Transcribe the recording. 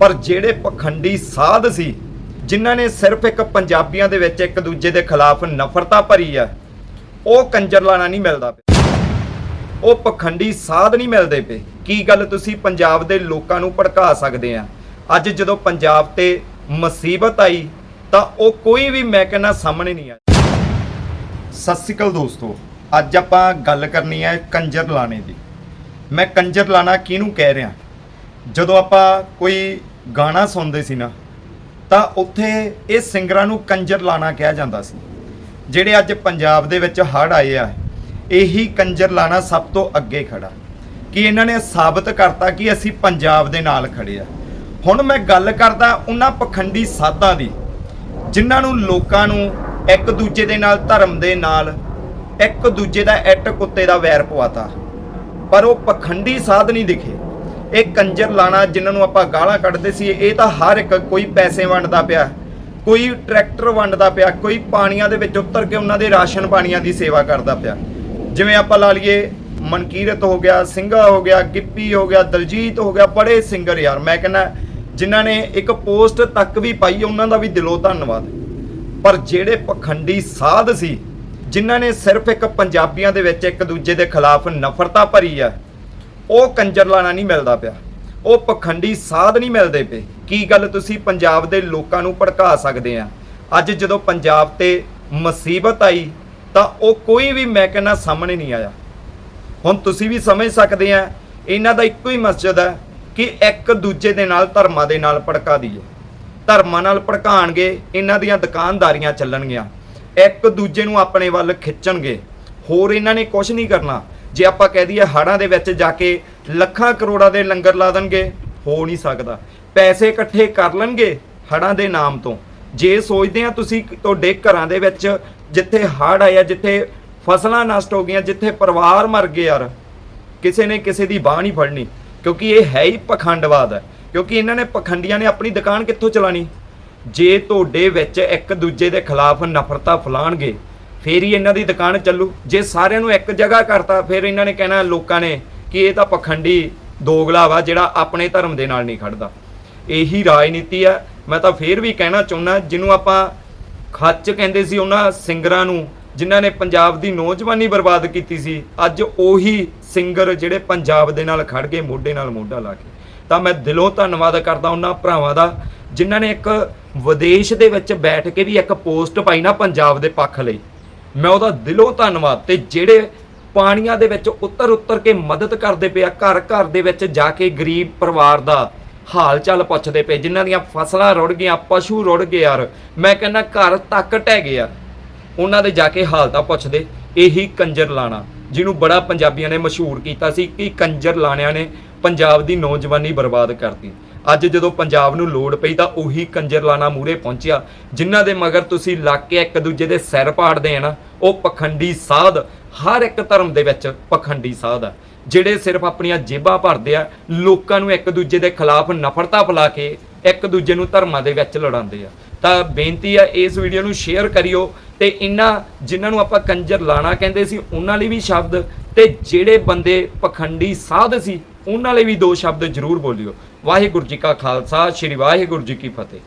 ਪਰ ਜਿਹੜੇ ਪਖੰਡੀ ਸਾਧ ਸੀ, ਜਿਨ੍ਹਾਂ ਨੇ ਸਿਰਫ ਇੱਕ ਪੰਜਾਬੀਆਂ ਦੇ ਵਿੱਚ ਇੱਕ ਦੂਜੇ ਦੇ ਖਿਲਾਫ ਨਫ਼ਰਤਾ ਭਰੀ ਆ ਉਹ ਕੰਜਰ ਲਾਣਾ ਨਹੀਂ ਮਿਲਦਾ ਪਿਆ। ਉਹ ਪਖੰਡੀ ਸਾਧ ਨਹੀਂ ਮਿਲਦੇ ਪਏ। ਕੀ ਗੱਲ ਤੁਸੀਂ ਪੰਜਾਬ ਦੇ ਲੋਕਾਂ ਨੂੰ ਭੜਕਾ ਸਕਦੇ ਆ? ਅੱਜ ਜਦੋਂ ਪੰਜਾਬ ਤੇ ਮੁਸੀਬਤ ਆਈ, ਤਾਂ ਉਹ ਕੋਈ ਵੀ ਮੈਂ ਕਹਿੰਦਾ ਸਾਹਮਣੇ ਨਹੀਂ ਆ ਸਤਿ ਸ਼੍ਰੀ ਅਕਾਲ ਦੋਸਤੋ, ਅੱਜ ਆਪਾਂ ਗੱਲ ਕਰਨੀ ਹੈ ਕੰਜਰ ਲਾਣੇ ਦੀ। ਮੈਂ ਕੰਜਰ ਲਾਣਾ ਕਿਹਨੂੰ ਕਹਿ ਰਿਹਾ? ਜਦੋਂ ਆਪਾਂ ਕੋਈ ਗਾਣਾ ਸੁਣਦੇ ਸੀ ਨਾ, ਤਾਂ ਉੱਥੇ ਇਹ ਸਿੰਗਰਾਂ ਨੂੰ ਕੰਜਰ ਲਾਣਾ ਕਿਹਾ ਜਾਂਦਾ ਸੀ। ਜਿਹੜੇ ਅੱਜ ਪੰਜਾਬ ਦੇ ਵਿੱਚ ਹੜ੍ਹ ਆਏ ਆ, ਇਹੀ ਕੰਜਰ ਲਾਣਾ ਸਭ ਤੋਂ ਅੱਗੇ ਖੜਾ। ਕਿ ਇਹਨਾਂ ਨੇ ਸਾਬਤ ਕਰਤਾ ਕਿ ਅਸੀਂ ਪੰਜਾਬ ਦੇ ਨਾਲ ਖੜੇ ਆ। ਹੁਣ ਮੈਂ ਗੱਲ ਕਰਦਾ ਉਹਨਾਂ ਪਖੰਡੀ ਸਾਧਾਂ ਦੀ, ਜਿਨ੍ਹਾਂ ਨੂੰ ਲੋਕਾਂ ਨੂੰ ਇੱਕ ਦੂਜੇ ਦੇ ਨਾਲ ਧਰਮ ਦੇ ਨਾਲ, ਇੱਕ ਦੂਜੇ ਦਾ ਇੱਟ ਕੁੱਤੇ ਦਾ ਵੈਰ ਪਵਾਤਾ। ਪਰ ਉਹ ਪਖੰਡੀ ਸਾਧ ਨਹੀਂ ਦਿਖੇ। ਇਹ ਕੰਜਰ ਲਾਣਾ ਜਿਨ੍ਹਾਂ ਨੂੰ ਆਪਾਂ ਗਾਲਾਂ ਕੱਢਦੇ ਸੀ, ਇਹ ਤਾਂ ਹਰ ਇੱਕ ਕੋਈ ਪੈਸੇ ਵੰਡਦਾ ਪਿਆ, ਕੋਈ ਟਰੈਕਟਰ ਵੰਡਦਾ ਪਿਆ, ਕੋਈ ਪਾਣੀਆਂ ਦੇ ਵਿੱਚ ਉਤਰ ਕੇ ਉਹਨਾਂ ਦੇ ਰਾਸ਼ਨ ਪਾਣੀਆਂ ਦੀ ਸੇਵਾ ਕਰਦਾ ਪਿਆ। ਜਿਵੇਂ ਆਪਾਂ ਲਾ ਲਈਏ, ਮਨਕੀਰਤ ਹੋ ਗਿਆ, ਸਿੰਘਾ ਹੋ ਗਿਆ, ਗਿੱਪੀ ਹੋ ਗਿਆ, ਦਲਜੀਤ ਹੋ ਗਿਆ, ਬੜੇ ਸਿੰਗਰ ਯਾਰ, ਮੈਂ ਕਹਿੰਦਾ, ਜਿਨ੍ਹਾਂ ਨੇ ਇੱਕ ਪੋਸਟ ਤੱਕ ਵੀ ਪਾਈ, ਉਹਨਾਂ ਦਾ ਵੀ ਦਿਲੋਂ ਧੰਨਵਾਦ। ਪਰ ਜਿਹੜੇ ਪਖੰਡੀ ਸਾਧ ਸੀ, ਜਿਨ੍ਹਾਂ ਨੇ ਸਿਰਫ ਇੱਕ ਪੰਜਾਬੀਆਂ ਦੇ ਵਿੱਚ ਇੱਕ ਦੂਜੇ ਦੇ ਖਿਲਾਫ ਨਫ਼ਰਤਾ ਭਰੀ ਆ ਉਹ ਕੰਜਰ ਲਾਣਾ ਨਹੀਂ ਮਿਲਦਾ ਪਿਆ। ਉਹ ਪਖੰਡੀ ਸਾਧ ਨਹੀਂ ਮਿਲਦੇ ਪਏ। ਕੀ ਗੱਲ ਤੁਸੀਂ ਪੰਜਾਬ ਦੇ ਲੋਕਾਂ ਨੂੰ ਭੜਕਾ ਸਕਦੇ ਆ? ਅੱਜ ਜਦੋਂ ਪੰਜਾਬ ਤੇ ਮੁਸੀਬਤ ਆਈ, ਤਾਂ ਉਹ ਕੋਈ ਵੀ ਮੈਂ ਕਹਿੰਦਾ ਸਾਹਮਣੇ ਨਹੀਂ ਆਇਆ। ਹੁਣ ਤੁਸੀਂ ਵੀ ਸਮਝ ਸਕਦੇ ਆ, ਇਹਨਾਂ ਦਾ ਇੱਕੋ ਹੀ ਮਸਜਿਦ ਹੈ ਕਿ ਇੱਕ ਦੂਜੇ ਦੇ ਨਾਲ, ਧਰਮਾਂ ਦੇ ਨਾਲ ਭੜਕਾ ਦਈਏ। ਧਰਮਾਂ ਨਾਲ ਭੜਕਾਣਗੇ, ਇਹਨਾਂ ਦੀਆਂ ਦੁਕਾਨਦਾਰੀਆਂ ਚੱਲਣਗੀਆਂ। ਇੱਕ ਦੂਜੇ ਨੂੰ ਆਪਣੇ ਵੱਲ ਖਿੱਚਣਗੇ। ਹੋਰ ਇਹਨਾਂ ਨੇ ਕੁਝ ਨਹੀਂ ਕਰਨਾ। ਜੇ ਆਪਾਂ ਕਹਿ ਦਈਏ ਹੜਾਂ ਦੇ ਵਿੱਚ ਜਾ ਕੇ ਲੱਖਾਂ ਕਰੋੜਾਂ ਦੇ ਲੰਗਰ ਲਾ ਦੇਣਗੇ, ਹੋ ਨਹੀਂ ਸਕਦਾ। ਪੈਸੇ ਇਕੱਠੇ ਕਰ ਲੈਣਗੇ ਹੜਾਂ ਦੇ ਨਾਮ ਤੋਂ। ਜੇ ਸੋਚਦੇ ਆ ਤੁਸੀਂ ਤੁਹਾਡੇ ਘਰਾਂ ਦੇ ਵਿੱਚ ਜਿੱਥੇ ਹੜ੍ਹ ਆਇਆ, ਜਿੱਥੇ ਫਸਲਾਂ ਨਸ਼ਟ ਹੋ ਗਈਆਂ, ਜਿੱਥੇ ਪਰਿਵਾਰ ਮਰ ਗਏ ਯਾਰ, ਕਿਸੇ ਨੇ ਕਿਸੇ ਦੀ ਬਾਹ ਨਹੀਂ ਫੜਨੀ, ਕਿਉਂਕਿ ਇਹ ਹੈ ਹੀ ਪਖੰਡਵਾਦ ਹੈ। ਕਿਉਂਕਿ ਇਹਨਾਂ ਨੇ ਪਖੰਡੀਆਂ ਨੇ ਆਪਣੀ ਦੁਕਾਨ ਕਿੱਥੋਂ ਚਲਾਣੀ? ਜੇ ਤੁਹਾਡੇ ਵਿੱਚ ਇੱਕ ਦੂਜੇ ਦੇ ਖਿਲਾਫ ਨਫ਼ਰਤਾ ਫਲਾਣਗੇ ਫੇਰ ਹੀ ਇਹਨਾਂ ਦੀ ਦੁਕਾਨ ਚੱਲੂ। ਜੇ ਸਾਰਿਆਂ ਨੂੰ ਇੱਕ ਜਗ੍ਹਾ ਕਰਤਾ, ਫਿਰ ਇਹਨਾਂ ਨੇ ਕਹਿਣਾ ਲੋਕਾਂ ਨੇ ਕਿ ਇਹ ਤਾਂ ਪਖੰਡੀ ਦੋਗਲਾ ਵਾ ਜਿਹੜਾ ਆਪਣੇ ਧਰਮ ਦੇ ਨਾਲ ਨਹੀਂ ਖੜਦਾ। ਇਹੀ ਰਾਜਨੀਤੀ ਆ। ਮੈਂ ਤਾਂ ਫੇਰ ਵੀ ਕਹਿਣਾ ਚਾਹੁੰਦਾ ਜਿਹਨੂੰ ਆਪਾਂ ਖੱਚ ਕਹਿੰਦੇ ਸੀ ਉਹਨਾਂ ਸਿੰਗਰਾਂ ਨੂੰ, ਜਿਨ੍ਹਾਂ ਨੇ ਪੰਜਾਬ ਦੀ ਨੌਜਵਾਨੀ ਬਰਬਾਦ ਕੀਤੀ ਸੀ, ਅੱਜ ਉਹੀ ਸਿੰਗਰ ਜਿਹੜੇ ਪੰਜਾਬ ਦੇ ਨਾਲ ਖੜ ਕੇ ਮੋਢੇ ਨਾਲ ਮੋਢਾ ਲਾ ਕੇ। ਤਾਂ ਮੈਂ ਦਿਲੋਂ ਧੰਨਵਾਦ ਕਰਦਾ ਉਹਨਾਂ ਭਰਾਵਾਂ ਦਾ, ਜਿਨ੍ਹਾਂ ਨੇ ਇੱਕ ਵਿਦੇਸ਼ ਦੇ ਵਿੱਚ ਬੈਠ ਕੇ ਵੀ ਇੱਕ ਪੋਸਟ ਪਾਈ ਨਾ ਪੰਜਾਬ ਦੇ ਪੱਖ ਲਈ। ਮੈਂ ਉਹਦਾ ਦਿਲੋਂ ਧੰਨਵਾਦ ਤੇ ਜਿਹੜੇ ਪਾਣੀਆਂ ਦੇ ਵਿੱਚ ਉੱਤਰ ਉੱਤਰ ਕੇ ਮਦਦ ਕਰਦੇ ਪਿਆ, ਘਰ ਘਰ ਦੇ ਵਿੱਚ ਜਾ ਕੇ ਗਰੀਬ ਪਰਿਵਾਰ ਦਾ ਹਾਲ ਚਾਲ ਪੁੱਛਦੇ ਪਏ, ਜਿਨ੍ਹਾਂ ਦੀਆਂ ਫਸਲਾਂ ਰੁੜ ਗਈਆਂ, ਪਸ਼ੂ ਰੁੜ ਗਏ ਯਾਰ, ਮੈਂ ਕਹਿੰਦਾ ਘਰ ਤੱਕ ਟਹਿ ਗਏ ਆ ਉਹਨਾਂ ਦੇ ਜਾ ਕੇ ਹਾਲਤਾਂ ਪੁੱਛਦੇ, ਇਹੀ ਕੰਜਰ ਲਾਣਾ, ਜਿਹਨੂੰ ਬੜਾ ਪੰਜਾਬੀਆਂ ਨੇ ਮਸ਼ਹੂਰ ਕੀਤਾ ਸੀ, ਕਿ ਕੰਜਰ ਲਾਣਿਆਂ ਨੇ ਪੰਜਾਬ ਦੀ ਨੌਜਵਾਨੀ ਬਰਬਾਦ ਕਰਤੀ। ਅੱਜ ਜਦੋਂ ਪੰਜਾਬ ਨੂੰ ਲੋੜ ਪਈ ਤਾਂ ਉਹੀ ਕੰਜਰ ਲਾਣਾ ਮੂਰੇ ਪਹੁੰਚਿਆ, ਜਿਨ੍ਹਾਂ ਦੇ ਮਗਰ ਤੁਸੀਂ ਲੱਗ ਕੇ ਇੱਕ ਦੂਜੇ ਦੇ ਸਿਰ ਪਾੜਦੇ ਆ ਨਾ ਉਹ ਪਖੰਡੀ ਸਾਧ, ਹਰ ਇੱਕ ਧਰਮ ਦੇ ਵਿੱਚ ਪਖੰਡੀ ਸਾਧ ਆ। ਜਿਹੜੇ ਸਿਰਫ ਆਪਣੀਆਂ ਜੇਬਾਂ ਭਰਦੇ ਆ, ਲੋਕਾਂ ਨੂੰ ਇੱਕ ਦੂਜੇ ਦੇ ਖਿਲਾਫ ਨਫ਼ਰਤਾ ਫੈਲਾ ਕੇ ਇੱਕ ਦੂਜੇ ਨੂੰ ਧਰਮਾਂ ਦੇ ਵਿੱਚ ਲੜਾਉਂਦੇ ਆ। ਤਾਂ ਬੇਨਤੀ ਆ, ਇਸ ਵੀਡੀਓ ਨੂੰ ਸ਼ੇਅਰ ਕਰਿਓ ਤੇ ਇਹਨਾਂ ਜਿਨ੍ਹਾਂ ਨੂੰ ਆਪਾਂ ਕੰਜਰ ਲਾਣਾ ਕਹਿੰਦੇ ਸੀ, ਉਹਨਾਂ ਲਈ ਵੀ ਸ਼ਬਦ ਤੇ ਜਿਹੜੇ ਬੰਦੇ ਪਖੰਡੀ ਸਾਧ ਸੀ, ਉਹਨਾਂ ਲਈ ਵੀ ਦੋ ਸ਼ਬਦ ਜ਼ਰੂਰ ਬੋਲਿਓ। ਵਾਹਿਗੁਰੂ ਜੀ ਕਾ ਖਾਲਸਾ, ਸ੍ਰੀ ਵਾਹਿਗੁਰੂ ਜੀ ਕੀ ਫਤਿਹ।